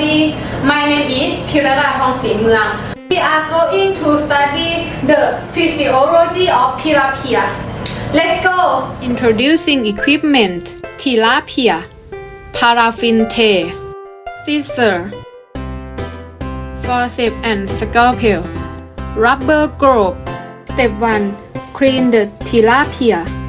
study. My name is Pirara Hong Si We are going to study the physiology of tilapia. Let's go. Introducing equipment: tilapia, paraffin tail, scissor, forceps and scalpel, rubber glove. Step one: clean the tilapia.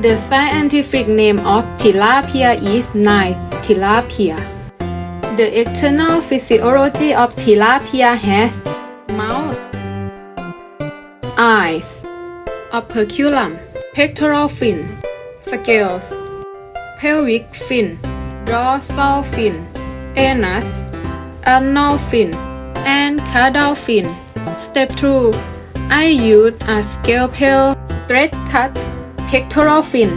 The scientific name of tilapia is Nile tilapia. The external physiology of tilapia has mouth, eyes, operculum, pectoral fin, scales, pelvic fin, dorsal fin, anus, anal fin, and caudal fin. Step 2. I use a scalpel straight cut pectoral fin.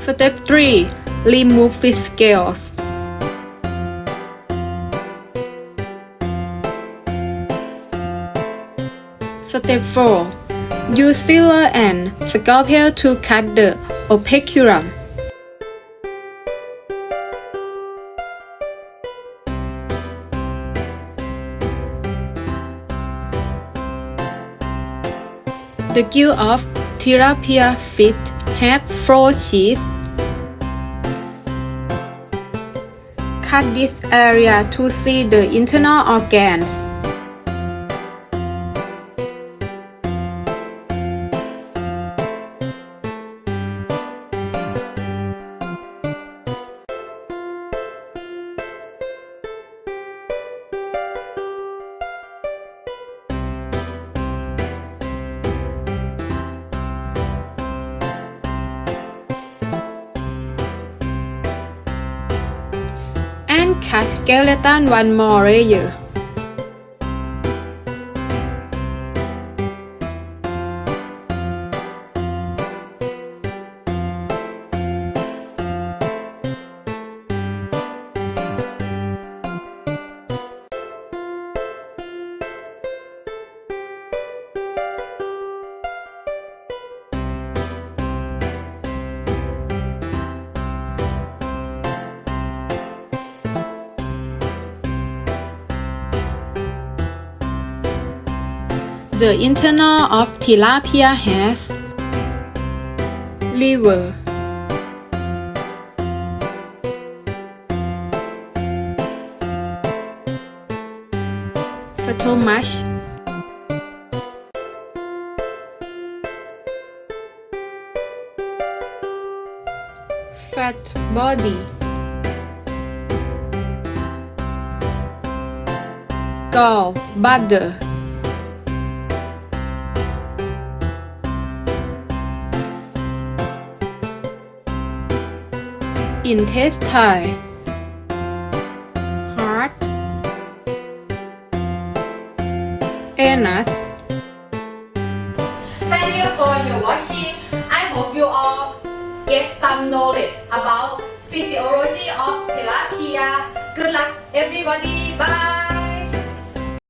Step 3. Remove fish scales. Step 4. Use scissors and scalpel to cut the operculum. The gill of tilapia feet have four teeth. Cut this area to see the internal organs. คัสเกเลตันวันมอร์เรเยอะ The internal of tilapia has liver, stomach, fat body, gall bladder. Intestine, heart, anus, Thank you for your watching. I hope you all get some knowledge about physiology of tilapia. Good luck everybody. Bye